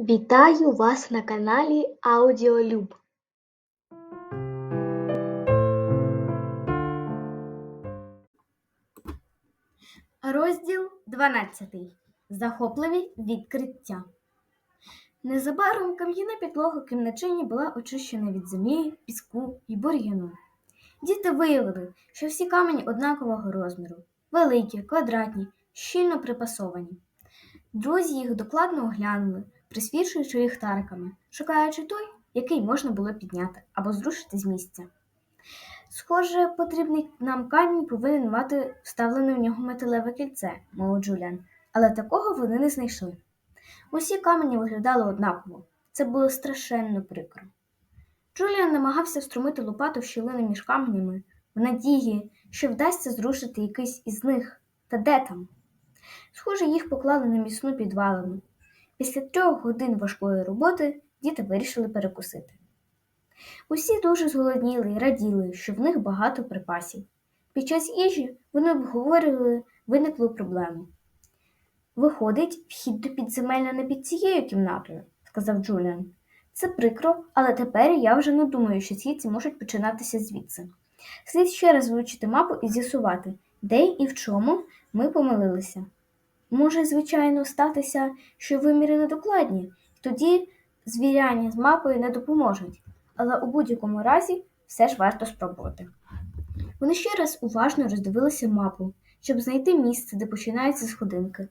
Вітаю вас на каналі Аудіолюб. Розділ 12. Захопливі відкриття. Незабаром кам'яна підлога кімначині була очищена від землі, піску і бур'яну. Діти виявили, що всі камені однакового розміру великі, квадратні, щільно припасовані. Друзі їх докладно оглянули, присвічуючи їх тариками, шукаючи той, який можна було підняти або зрушити з місця. Схоже, потрібний нам камінь повинен мати вставлене в нього металеве кільце, мовив Джуліан, але такого вони не знайшли. Усі камені виглядали однаково. Це було страшенно прикро. Джуліан намагався встромити лопату в щілини між каменями в надії, що вдасться зрушити якийсь із них. Та де там? Схоже, їх поклали на міцну підвалину. Після трьох годин важкої роботи діти вирішили перекусити. Усі дуже зголодніли і раділи, що в них багато припасів. Під час їжі вони обговорювали виниклу проблему. Виходить, вхід до підземелля не під цією кімнатою, сказав Джуліан. Це прикро, але тепер я вже не думаю, що східці можуть починатися звідси. Слід ще раз вивчити мапу і з'ясувати, де і в чому ми помилилися. Може, звичайно, статися, що виміри недокладні, тоді звіряння з мапою не допоможуть, але у будь-якому разі все ж варто спробувати. Вони ще раз уважно роздивилися мапу, щоб знайти місце, де починаються сходинки.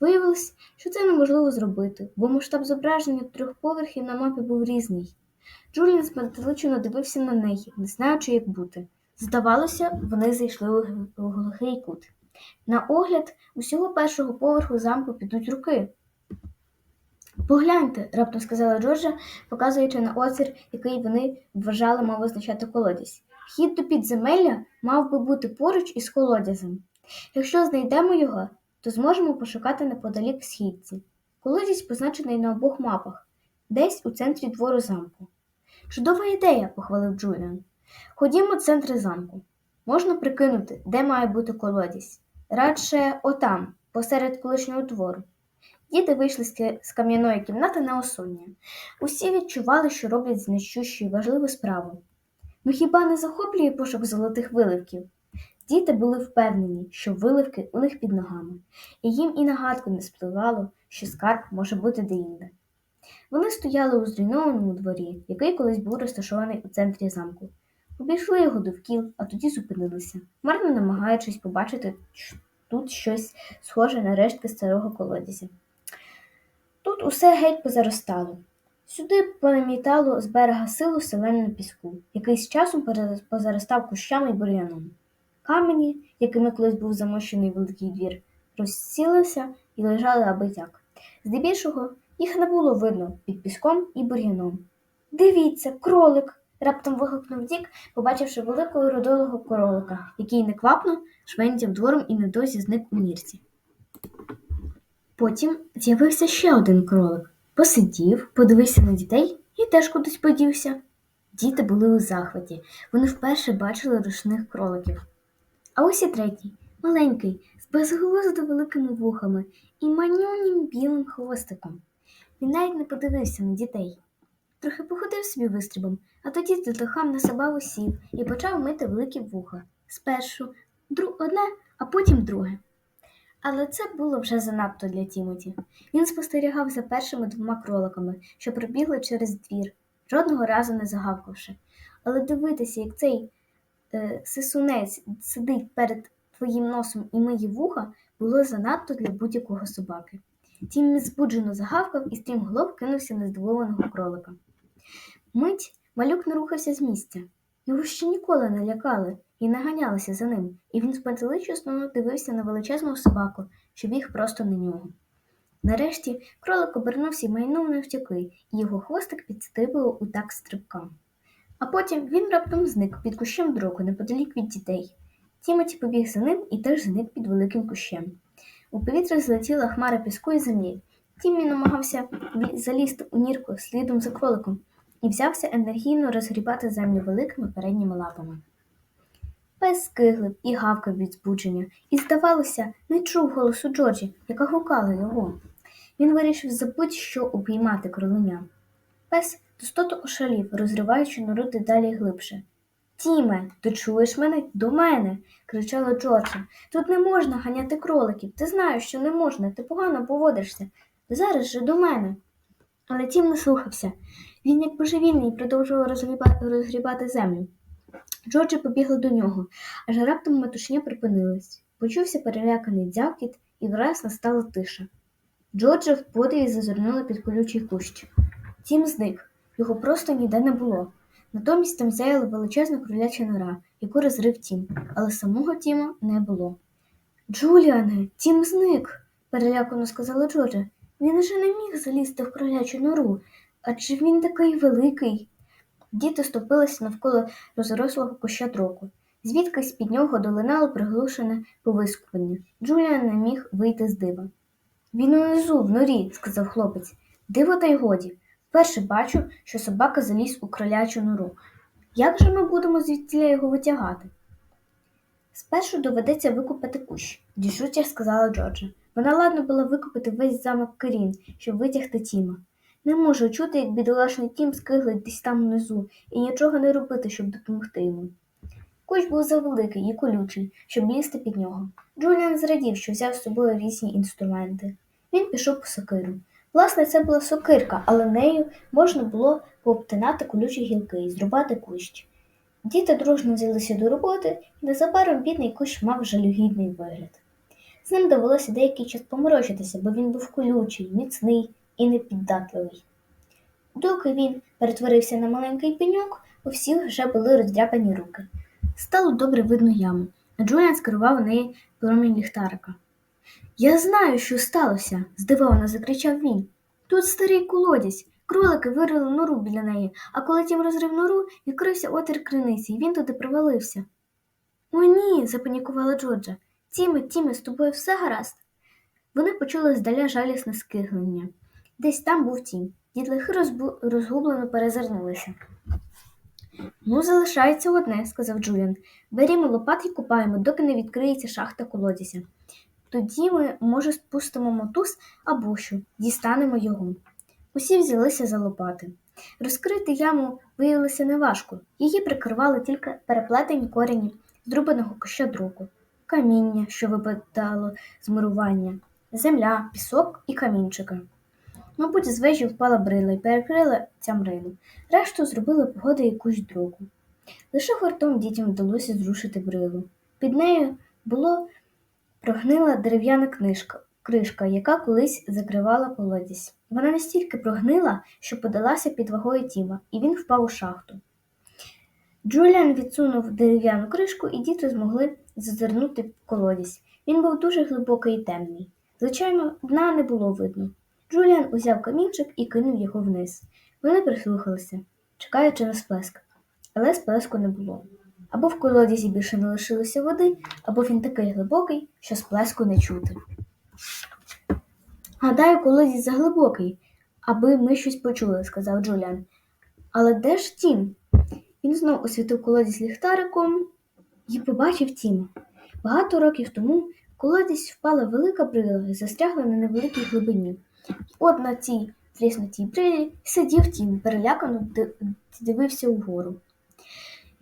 Виявилось, що це неможливо зробити, бо масштаб зображення трьох поверхів на мапі був різний. Джуліан спантеличено дивився на неї, не знаючи, як бути. Здавалося, вони зайшли у глухий кут. На огляд усього першого поверху замку підуть руки. Погляньте, раптом сказала Джорджа, показуючи на озер, який вони вважали мав означати колодязь. Вхід до підземелля мав би бути поруч із колодязем. Якщо знайдемо його, то зможемо пошукати неподалік східці. Колодязь позначений на обох мапах, десь у центрі двору замку. Чудова ідея, похвалив Джуліан. Ходімо в центр замку. Можна прикинути, де має бути колодязь. Радше отам, посеред колишнього двору. Діти вийшли з кам'яної кімнати на осоння. Усі відчували, що роблять значущу і важливу справу. Ну хіба не захоплює пошук золотих виливків? Діти були впевнені, що виливки у них під ногами, і їм і нагадку не спливало, що скарб може бути деінде. Вони стояли у зруйнованому дворі, який колись був розташований у центрі замку. Обійшли його довкіл, а тоді зупинилися, марно намагаючись побачити тут щось схоже на рештки старого колодязя. Тут усе геть позаростало. Сюди понамітало з берега силу селену піску, який з часом позаростав кущами й бур'яном. Камені, якими колись був замощений великий двір, розсілися і лежали аби як. Здебільшого їх не було видно під піском і бур'яном. Дивіться, кролик. Раптом вигукнув Дік, побачивши великого родового кролика, який неквапно швендяв двором і недовзі зник у нірці. Потім з'явився ще один кролик. Посидів, подивився на дітей і теж кудись подівся. Діти були у захваті. Вони вперше бачили ручних кроликів. А ось і третій, маленький, з безглуздо великими вухами і манюнім білим хвостиком. Він навіть не подивився на дітей. Трохи походив собі вистрібом, а тоді затихав на себе сів і почав мити великі вуха. Спершу дру- одне, а потім друге. Але це було вже занадто для Тімоті. Він спостерігав за першими двома кроликами, що пробігли через двір, жодного разу не загавкавши. Але дивитися, як цей е, сисунець сидить перед твоїм носом і миє вуха, було занадто для будь-якого собаки. Тім збуджено загавкав і стрімголов кинувся на здивованого кролика. Мить малюк не рухався з місця. Його ще ніколи не лякали і не ганялися за ним, і він спантеличусно дивився на величезну собаку, що біг просто на нього. Нарешті кролик обернувся і майнув навтяки, і його хвостик підстрибував у так стрибкам. А потім він раптом зник під кущем дроку неподалік від дітей. Тімоті побіг за ним і теж зник під великим кущем. У повітря злетіла хмара піску і землі. Тімі намагався залізти у нірку слідом за кроликом і взявся енергійно розгрібати землю великими передніми лапами. Пес скиглив і гавкав від збудження, і, здавалося, не чув голосу Джорджі, яка гукала його. Він вирішив забудь що упіймати кроленя. Пес достото ошалів, розриваючи нору дедалі глибше. Тіме, ти чуєш мене? До мене. кричала Джорджа. Тут не можна ганяти кроликів. Ти знаєш, що не можна, ти погано поводишся. Зараз же до мене. Але Тім не слухався. Він, як божевільний, продовжував розгрібати землю. Джорджа побігла до нього, аж раптом метушня припинилась. Почувся переляканий дзявкіт, і враз настала тиша. Джорджа в подиві зазирнула під колючий кущ. Тім зник, його просто ніде не було. Натомість там зяяла величезна кроляча нора, яку розрив Тім, але самого Тіма не було. Джуліане, Тім зник, перелякано сказала Джорджа. Він же не міг залізти в кролячу нору, адже він такий великий. Діти стопилися навколо розрослого куща дроку. Звідкись під нього долинало приглушене повискування. Джуліан не міг вийти з дива. Він унизу, в норі, сказав хлопець. Диво та й годі. Вперше бачу, що собака заліз у кролячу нору. Як же ми будемо звідтіля його витягати? Спершу доведеться викупати кущ, рішуче сказала Джорджа. Вона ладно була викупити весь замок Керін, щоб витягти Тіма. Не можу чути, як бідолашний Тім скиглить десь там внизу і нічого не робити, щоб допомогти йому. Кущ був завеликий і колючий, щоб лізти під нього. Джуліан зрадів, що взяв з собою різні інструменти. Він пішов по сокиру. Власне, це була сокирка, але нею можна було пообтинати колючі гілки і зрубати кущ. Діти дружно взялися до роботи, і незабаром бідний кущ мав жалюгідний вигляд. З ним довелося деякий час поморочитися, бо він був колючий, міцний і непіддатливий. Доки він перетворився на маленький пеньок, у всіх вже були роздряпані руки. Стало добре видно яму, а Джуліан скерував у неї промінь ліхтарика. Я знаю, що сталося, здивовано закричав він. Тут старий колодязь. Кролики вирили нору біля неї, а коли тім розрив нору, відкрився отвір криниці, і він туди провалився. О, ні, запанікувала Джорджа. Тіме, Тіме, з тобою все гаразд. Вони почули здаля жалісне скиглення. Десь там був тім. Дітлахи розбу... розгублено перезирнулися. Ну, залишається одне, сказав Джуліан. Берімо лопат і купаємо, доки не відкриється шахта колодязя. Тоді ми, може, спустимо мотуз або що, дістанемо його. Усі взялися за лопати. Розкрити яму виявилося неважко. Її прикривали тільки переплетені корені зрубаного куща друку, каміння, що випадало з мурування, земля, пісок і камінчики. Мабуть, з вежі впала брила і перекрила цямрину. Решту зробили погода якусь друку. Лише гуртом дітям вдалося зрушити брилу. Під нею було прогнила дерев'яна книжка, кришка, яка колись закривала колодязь. Вона настільки прогнила, що подалася під вагою Тіма, і він впав у шахту. Джуліан відсунув дерев'яну кришку, і діти змогли зазирнути в колодязь. Він був дуже глибокий і темний. Звичайно, дна не було видно. Джуліан узяв камінчик і кинув його вниз. Вони прислухалися, чекаючи на сплеск. Але сплеску не було. Або в колодязі більше не лишилося води, або він такий глибокий, що сплеску не чути. Гадаю, колодязь заглибокий, аби ми щось почули, сказав Джуліан. Але де ж Тім? Він знов освітив колодязь ліхтариком і побачив Тіма. Багато років тому колодязь впала велика брила і застрягла на невеликій глибині. От на цій тріснутій брилі сидів Тім, перелякано дивився угору.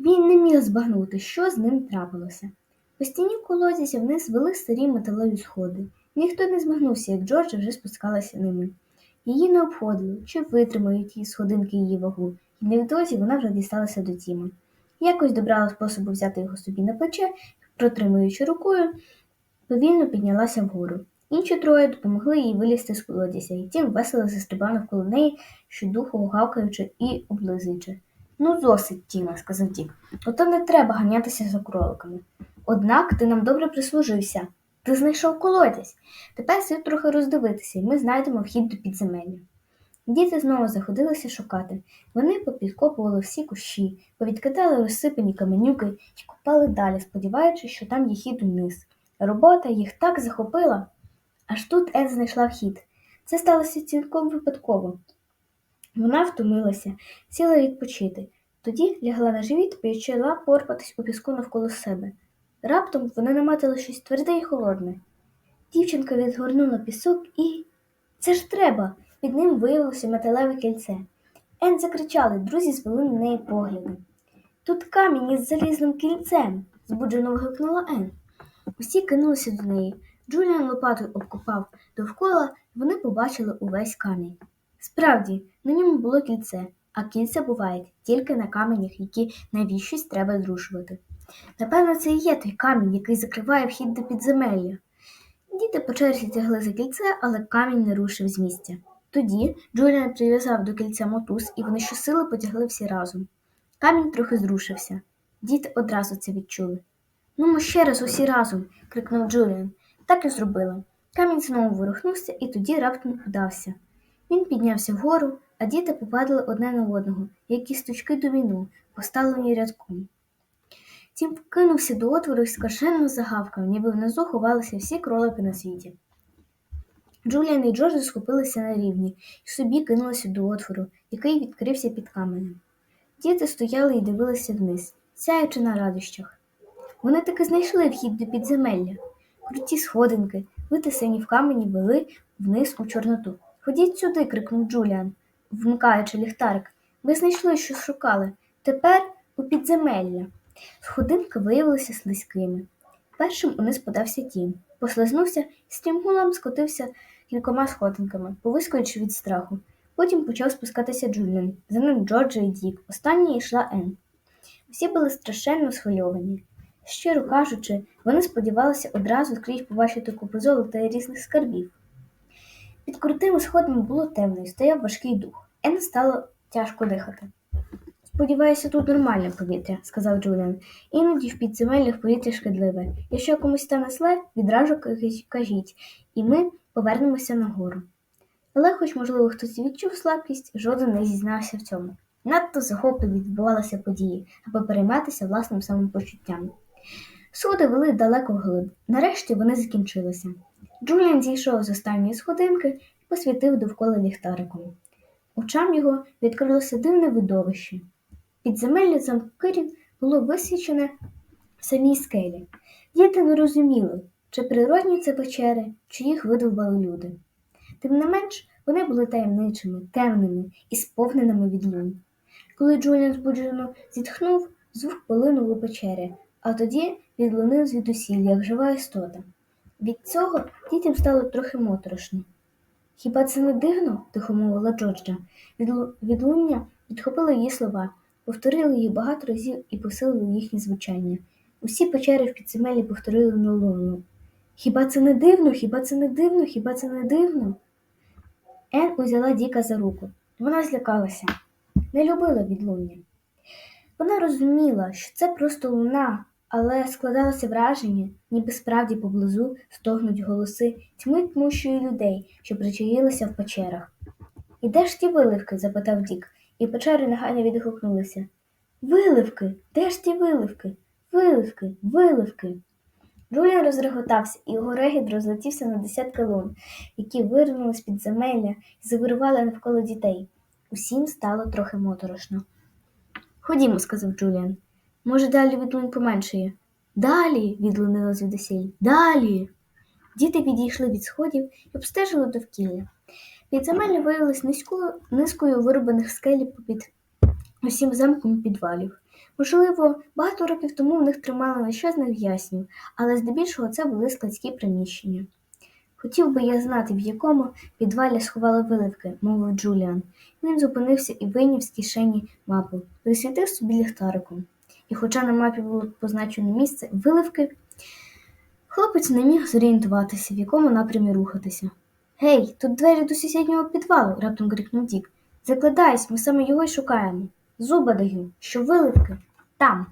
Він не міг збагнути, що з ним трапилося. По стіні колодязя вниз вели старі металеві сходи. Ніхто не змагнувся, як Джорджа вже спускалася ними. Її не обходили, чи витримають її сходинки її вагу, і невдовзі вона вже дісталася до Тіма. Якось добрала способу взяти його собі на плече, протримуючи рукою, повільно піднялася вгору. Інші троє допомогли їй вилізти з колодязя, і Тім весело застрибав навколо неї, щодуху гавкаючи і облизуючи. Ну, досить, Тіма, сказав Дік. Ото не треба ганятися за кроликами. Однак ти нам добре прислужився. Ти знайшов колодязь. Тепер слід трохи роздивитися, і ми знайдемо вхід до підземелля. Діти знову заходилися шукати. Вони попідкопували всі кущі, повідкидали розсипані каменюки і купали далі, сподіваючись, що там є хід униз. Робота їх так захопила. Аж тут Ед знайшла вхід. Це сталося цілком випадково. Вона втомилася, сіла відпочити. Тоді лягла на живіт і почала порпатись у піску навколо себе. Раптом вона наматила щось тверде і холодне. Дівчинка відгорнула пісок і Це ж треба. Під ним виявилося металеве кільце. Ен закричали, друзі звели на неї погляди. Тут камінь із залізним кільцем, збуджено вигукнула Ен. Усі кинулися до неї. Джуліан лопатою обкопав довкола, і вони побачили увесь камінь. Справді, на ньому було кільце, а кільця бувають тільки на каменях, які навіщось треба зрушувати. Напевно, це і є той камінь, який закриває вхід до підземелля. Діти по черзі тягли за кільце, але камінь не рушив з місця. Тоді Джуліан прив'язав до кільця мотуз, і вони щосили потягли всі разом. Камінь трохи зрушився. Діти одразу це відчули. Ну, ми ще раз усі разом, крикнув Джуліан. Так і зробили. Камінь знову ворухнувся і тоді раптом подався. Він піднявся вгору, а діти попадали одне на одного, як кісточки до війну, поставлені рядком. Тім кинувся до отвору і скажено загавкав, ніби внизу ховалися всі кролики на світі. Джуліан і Джордж схопилися на рівні і собі кинулися до отвору, який відкрився під каменем. Діти стояли і дивилися вниз, сяючи на радощах. Вони таки знайшли вхід до підземелля. Круті сходинки, витисані в камені, вели вниз у чорноту. Ходіть сюди, крикнув Джуліан, вмикаючи ліхтарик. Ви знайшли, що шукали. Тепер у підземелля. Сходинки виявилися слизькими. Першим униз подався тім, послизнувся стрімгулом скотився кількома сходинками, повискуючи від страху. Потім почав спускатися Джуліан, за ним Джорджа і Дік. Останній йшла Ен. Всі були страшенно схвильовані. Щиро кажучи, вони сподівалися одразу скрізь побачити купу золота і різних скарбів. Під крутими сходами було темно і стояв важкий дух. Ен стало тяжко дихати. Сподіваюся, тут нормальне повітря, сказав Джуліан. Іноді в підземеллях повітря шкідливе. Якщо комусь стане зле, відразу кажіть- і ми повернемося нагору. Але, хоч, можливо, хтось відчув слабкість, жоден не зізнався в цьому. Надто захопливо відбувалися події, аби перейматися власним самопочуттям. Сходи вели далеко вглиб. Нарешті вони закінчилися. Джуліан зійшов з останньої сходинки і посвітив довкола ліхтариком. Очам його відкрилося дивне видовище. Підземелля замкирів було висвічене в самій скелі. Діти не розуміли, чи природні це печери, чи їх видовбали люди. Тим не менш, вони були таємничими, темними і сповненими відлунь. Коли Джуліан збуджено зітхнув, звук полинув у печері, а тоді відлунив звідусіль, як жива істота. Від цього дітям стало трохи моторошно. Хіба це не дивно? тихо мовила Джорджа. Відлуння підхопило її слова, повторили їх багато разів і посилили їхнє звучання. Усі печери в підземеллі повторили наловно. Хіба це не дивно? Хіба це не дивно? Хіба це не дивно? Ен узяла Діка за руку. Вона злякалася, не любила відлуння. Вона розуміла, що це просто луна, але складалося враження, ніби справді поблизу стогнуть голоси тьми тьмущої людей, що причаїлися в печерах. І де ж ті виливки? запитав Дік, і печери негайно відгукнулися. Виливки, де ж ті виливки? Виливки, виливки. Джуліан розреготався, і його регіт розлетівся на десятки лун, які виринули з під земелля і завирували навколо дітей. Усім стало трохи моторошно. Ходімо, сказав Джуліан. Може, далі відлунь поменшає. Далі, відлунило звідусіль. Далі. Діти підійшли від сходів і обстежили довкілля. Підземелля виявилось низькою, низкою вирубаних скелі попід усім замком підвалів. Можливо, багато років тому в них тримали нещасних в'язнів, але здебільшого це були складські приміщення. Хотів би я знати, в якому підвалі сховали виливки, мовив Джуліан. Він зупинився і вийняв з кишені мапу, присвітив собі ліхтариком. І хоча на мапі було позначено місце виливки, хлопець не міг зорієнтуватися, в якому напрямі рухатися. Гей, тут двері до сусіднього підвалу, раптом крикнув Дік. Закладайся, ми саме його й шукаємо. Зуба даю, що виливки там.